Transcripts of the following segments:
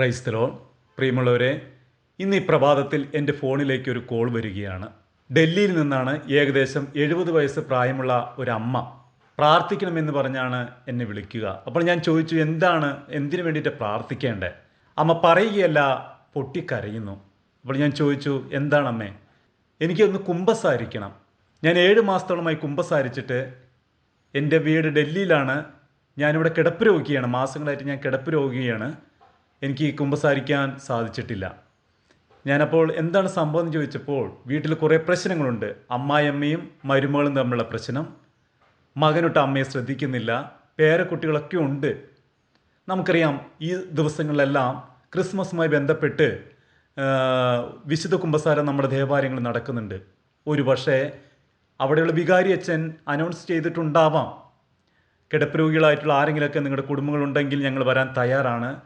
ക്രൈസ്തലോ പ്രിയമുള്ളവരെ ഇന്ന് ഈ പ്രഭാതത്തിൽ എന്റെ ഫോണിലേക്ക് ഒരു കോൾ വരികയാണ്. ഡൽഹിയിൽ നിന്നാണ് ഏകദേശം എഴുപത് വയസ്സ് പ്രായമുള്ള ഒരു അമ്മ പ്രാർത്ഥിക്കണമെന്ന് പറഞ്ഞാണ് എന്നെ വിളിക്കുക. അപ്പോൾ ഞാൻ ചോദിച്ചു എന്താണ് എന്തിനു വേണ്ടിയിട്ട് പ്രാർത്ഥിക്കേണ്ടത് അമ്മ പറയുകയല്ല പൊട്ടിക്കരയുന്നു. അപ്പോൾ ഞാൻ ചോദിച്ചു എന്താണമ്മേ? എനിക്കൊന്ന് കുമ്പസാരിക്കണം. ഞാൻ ഏഴ് മാസത്തോളമായി കുമ്പസാരിച്ചിട്ട് എന്റെ വീട് ഡൽഹിയിലാണ്. ഞാനിവിടെ കിടപ്പ് രോഗിയാണ്. മാസങ്ങളായിട്ട് ഞാൻ കിടപ്പ് രോഗിയാണ്. എനിക്ക് കുമ്പസാരിക്കാൻ സാധിച്ചിട്ടില്ല. ഞാനപ്പോൾ എന്താണ് സംഭവം എന്ന് ചോദിച്ചപ്പോൾ വീട്ടിൽ കുറേ പ്രശ്നങ്ങളുണ്ട്. അമ്മായിയമ്മയും മരുമകളും തമ്മിലുള്ള പ്രശ്നം. മകനൊട്ട് അമ്മയെ ശ്രദ്ധിക്കുന്നില്ല. പേരക്കുട്ടികളൊക്കെ ഉണ്ട്. നമുക്കറിയാം ഈ ദിവസങ്ങളിലെല്ലാം ക്രിസ്മസുമായി ബന്ധപ്പെട്ട് വിശുദ്ധ കുമ്പസാരം നമ്മുടെ ദേവാലയങ്ങളിൽ നടക്കുന്നുണ്ട്. ഒരു പക്ഷേ അവിടെയുള്ള വികാരി അച്ഛൻ അനൗൺസ് ചെയ്തിട്ടുണ്ടാവാം. കിടപ്പ് രോഗികളായിട്ടുള്ള ആരെങ്കിലുമൊക്കെ നിങ്ങളുടെ കുടുംബങ്ങളുണ്ടെങ്കിൽ ഞങ്ങൾ വരാൻ തയ്യാറാണ്.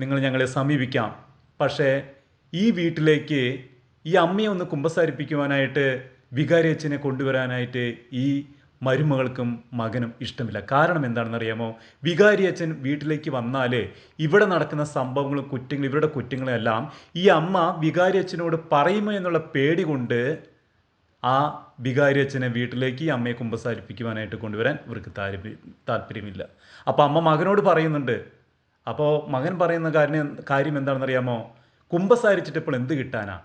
നിങ്ങൾ ഞങ്ങളെ സമീപിക്കാം. പക്ഷേ ഈ വീട്ടിലേക്ക് ഈ അമ്മയെ ഒന്ന് കുമ്പസാരിപ്പിക്കുവാനായിട്ട് വികാരി അച്ഛനെ കൊണ്ടുവരാനായിട്ട് ഈ മരുമകൾക്കും മകനും ഇഷ്ടമില്ല. കാരണം എന്താണെന്ന് അറിയാമോ വികാരി അച്ഛൻ വീട്ടിലേക്ക് വന്നാൽ ഇവിടെ നടക്കുന്ന സംഭവങ്ങളും കുറ്റങ്ങളും ഇവരുടെ കുറ്റങ്ങളെല്ലാം ഈ അമ്മ വികാരി അച്ഛനോട് പറയുമോ എന്നുള്ള പേടി കൊണ്ട് ആ വികാരി അച്ഛനെ വീട്ടിലേക്ക് ഈ അമ്മയെ കുമ്പസാരിപ്പിക്കുവാനായിട്ട് കൊണ്ടുവരാൻ ഇവർക്ക് താല്പര്യം താല്പര്യമില്ല. അപ്പോൾ അമ്മ മകനോട് പറയുന്നുണ്ട് അപ്പോൾ മകൻ പറയുന്ന കാര്യം കാര്യം എന്താണെന്നറിയാമോ? കുമ്പസാരിച്ചിട്ട് ഇപ്പോൾ എന്ത് കിട്ടാനാ?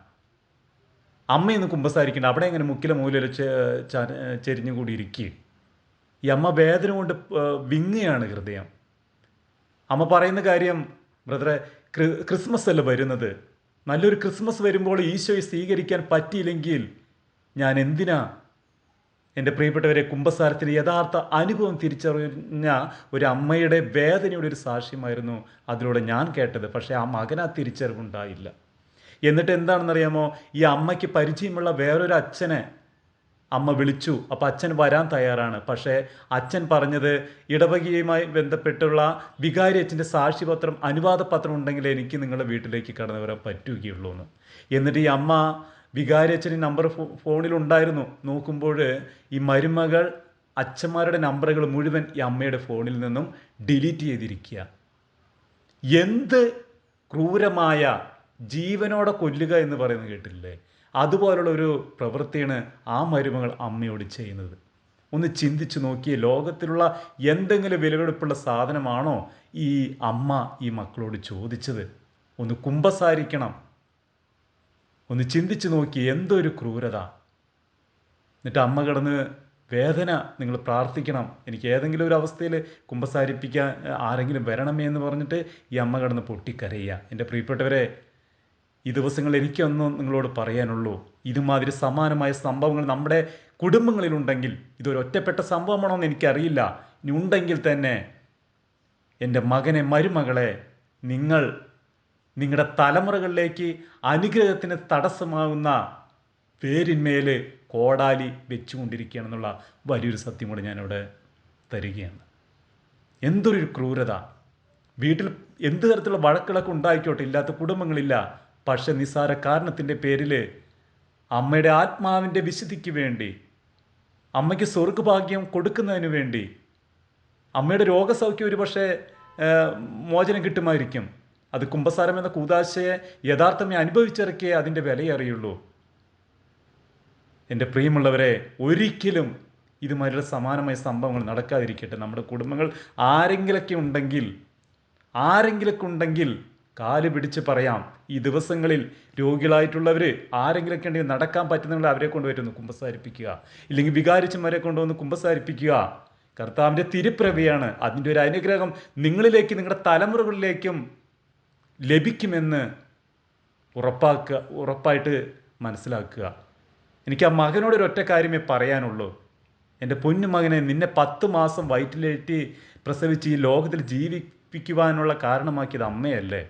അമ്മയൊന്ന് കുമ്പസാരിക്കണ്ട അവിടെ എങ്ങനെ മുക്കിലെ മൂലയിൽ ചെരിഞ്ഞു കൂടി ഇരിക്കുക ഈ അമ്മ വേദന കൊണ്ട് വിങ്ങുകയാണ് ഹൃദയം. അമ്മ പറയുന്ന കാര്യം ബ്രദറെ ക്രിസ്മസ് അല്ല വരുന്നത്? നല്ലൊരു ക്രിസ്മസ് വരുമ്പോൾ ഈശോയെ സ്വീകരിക്കാൻ പറ്റിയില്ലെങ്കിൽ ഞാൻ എന്തിനാ എന്റെ പ്രിയപ്പെട്ടവരെ കുംഭസാരത്തിന്റെ യഥാർത്ഥ അനുഭവം തിരിച്ചറിഞ്ഞ ഒരു അമ്മയുടെ വേദനയുടെ ഒരു സാക്ഷ്യമായിരുന്നു അതിലൂടെ ഞാൻ കേട്ടത്. പക്ഷേ ആ മകൻ ആ തിരിച്ചറിവുണ്ടായില്ല. എന്നിട്ട് എന്താണെന്നറിയാമോ? ഈ അമ്മയ്ക്ക് പരിചയമുള്ള വേറൊരു അച്ഛനെ അമ്മ വിളിച്ചു അപ്പോൾ അച്ഛൻ വരാൻ തയ്യാറാണ്. പക്ഷേ അച്ഛൻ പറഞ്ഞത് ഇടവകയുമായി ബന്ധപ്പെട്ടുള്ള വികാരി അച്ഛന്റെ സാക്ഷിപത്രം അനുവാദപത്രം ഉണ്ടെങ്കിൽ എനിക്ക് നിങ്ങളുടെ വീട്ടിലേക്ക് കടന്നു വരാൻ പറ്റുകയുള്ളൂ എന്ന്. എന്നിട്ട് ഈ അമ്മ വികാരി അച്ഛന്റെ നമ്പർ ഫോണിലുണ്ടായിരുന്നു. നോക്കുമ്പോൾ ഈ മരുമകൾ അച്ഛന്മാരുടെ നമ്പറുകൾ മുഴുവൻ ഈ അമ്മയുടെ ഫോണിൽ നിന്നും ഡിലീറ്റ് ചെയ്തിരിക്കുക. എന്ത് ക്രൂരമായ ജീവനോടെ കൊല്ലുക എന്ന് പറയുന്നത് കേട്ടില്ലേ? അതുപോലുള്ള ഒരു പ്രവൃത്തിയാണ് ആ മരുമകൾ അമ്മയോട് ചെയ്യുന്നത്. ഒന്ന് ചിന്തിച്ചു നോക്കി ലോകത്തിലുള്ള എന്തെങ്കിലും വിലവെടുപ്പുള്ള സാധനമാണോ ഈ അമ്മ ഈ മക്കളോട് ചോദിച്ചത്? ഒന്ന് കുമ്പസാരിക്കണം. ഒന്ന് ചിന്തിച്ചു നോക്കി എന്തൊരു ക്രൂരത. എന്നിട്ട് അമ്മ കിടന്ന് വേദന നിങ്ങൾ പ്രാർത്ഥിക്കണം എനിക്ക് ഏതെങ്കിലും ഒരു അവസ്ഥയിൽ കുമ്പസാരിപ്പിക്കാൻ ആരെങ്കിലും വരണമേ എന്ന് പറഞ്ഞിട്ട് ഈ അമ്മ കിടന്ന് പൊട്ടിക്കരയുക. എന്റെ പ്രിയപ്പെട്ടവരെ ഈ ദിവസങ്ങൾ എനിക്കൊന്നും നിങ്ങളോട് പറയാനുള്ളൂ. ഇതുമാതിരി സമാനമായ സംഭവങ്ങൾ നമ്മുടെ കുടുംബങ്ങളിലുണ്ടെങ്കിൽ ഇതൊരു ഒറ്റപ്പെട്ട സംഭവമാണോ എന്ന് എനിക്കറിയില്ല. ഇനി ഉണ്ടെങ്കിൽ തന്നെ എന്റെ മകനെ മരുമകളെ നിങ്ങൾ നിങ്ങളുടെ തലമുറകളിലേക്ക് അനുഗ്രഹത്തിന് തടസ്സമാകുന്ന പേരിന്മേൽ കോടാലി വെച്ചുകൊണ്ടിരിക്കുകയാണെന്നുള്ള വലിയൊരു സത്യം കൂടെ ഞാനിവിടെ തരികയാണ്. എന്തൊരു ക്രൂരത. വീട്ടിൽ എന്ത് തരത്തിലുള്ള വഴക്കുകളൊക്കെ ഉണ്ടായിക്കോട്ടെ ഇല്ലാത്ത കുടുംബങ്ങളില്ല. പക്ഷെ നിസ്സാര കാരണത്തിന്റെ പേരിൽ അമ്മയുടെ ആത്മാവിന്റെ വിശുദ്ധിക്ക് വേണ്ടി അമ്മയ്ക്ക് സ്വർഗഭാഗ്യം കൊടുക്കുന്നതിന് വേണ്ടി അമ്മയുടെ രോഗസൗഖ്യം ഒരു പക്ഷേ മോചനം കിട്ടുമായിരിക്കും. അത് കുംഭസാരം എന്ന കൂതാശയെ യഥാർത്ഥമേ അനുഭവിച്ചിറക്കിയേ അതിന്റെ വിലയെ അറിയുള്ളൂ. എന്റെ പ്രിയമുള്ളവരെ ഒരിക്കലും ഇതുമാതിരിയുള്ള സമാനമായ സംഭവങ്ങൾ നടക്കാതിരിക്കട്ടെ. നമ്മുടെ കുടുംബങ്ങൾ ആരെങ്കിലൊക്കെ ഉണ്ടെങ്കിൽ ആരെങ്കിലൊക്കെ ഉണ്ടെങ്കിൽ കാൽ പിടിച്ച് പറയാം ഈ ദിവസങ്ങളിൽ രോഗികളായിട്ടുള്ളവർ ആരെങ്കിലൊക്കെ ഉണ്ടെങ്കിൽ നടക്കാൻ പറ്റുന്നവർ അവരെ കൊണ്ടുവരുന്നു കുമ്പസാരിപ്പിക്കുക. ഇല്ലെങ്കിൽ വികാരിച്ചന്മാരെ കൊണ്ടുവന്ന് കുമ്പസാരിപ്പിക്കുക. കർത്താവിന്റെ തിരുപ്രവയാണ്. അതിന്റെ ഒരു അനുഗ്രഹം നിങ്ങളിലേക്ക് നിങ്ങളുടെ തലമുറകളിലേക്കും ലഭിക്കുമെന്ന് ഉറപ്പാക്കുക ഉറപ്പായിട്ട് മനസ്സിലാക്കുക. എനിക്ക് ആ മകനോട് ഒരു ഒറ്റ കാര്യമേ പറയാനുള്ളൂ. എന്റെ പൊന്നു മകനെ നിന്നെ പത്ത് മാസം വയറ്റിലേറ്റി പ്രസവിച്ച് ഈ ലോകത്തിൽ ജീവിപ്പിക്കുവാനുള്ള കാരണമാക്കിയത് അമ്മയല്ലേ?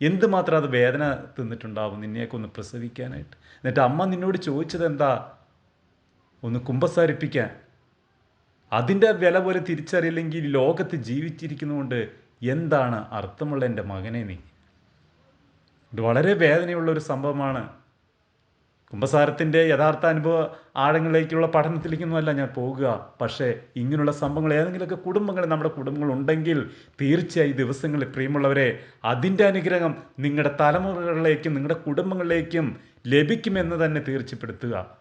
എന്തുമാത്രം അത് വേദന തിന്നിട്ടുണ്ടാവും നിന്നെയൊക്കെ ഒന്ന് പ്രസവിക്കാനായിട്ട്? എന്നിട്ട് അമ്മ നിന്നോട് ചോദിച്ചത് എന്താ ഒന്ന് കുമ്പസാരിപ്പിക്കാൻ. അതിന്റെ വില പോലെ തിരിച്ചറിയില്ലെങ്കിൽ ലോകത്ത് ജീവിച്ചിരിക്കുന്നതുകൊണ്ട് എന്താണ് അർത്ഥമുള്ള എന്റെ മകനെ നീ? ഇത് വളരെ വേദനയുള്ള ഒരു സംഭവമാണ്. കുംഭസാരത്തിന്റെ യഥാർത്ഥ അനുഭവ ആഴങ്ങളിലേക്കുള്ള പഠനത്തിലേക്കൊന്നുമല്ല ഞാൻ പോകുക. പക്ഷേ ഇങ്ങനെയുള്ള സംഭവങ്ങൾ ഏതെങ്കിലുമൊക്കെ കുടുംബങ്ങൾ നമ്മുടെ കുടുംബങ്ങളുണ്ടെങ്കിൽ തീർച്ചയായും ദിവസങ്ങളിൽ പ്രിയമുള്ളവരെ അതിന്റെ അനുഗ്രഹം നിങ്ങളുടെ തലമുറകളിലേക്കും നിങ്ങളുടെ കുടുംബങ്ങളിലേക്കും ലഭിക്കുമെന്ന് തന്നെ തീർച്ചപ്പെടുത്തുക.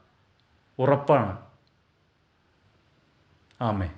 ഉറപ്പാണ്. ആമേ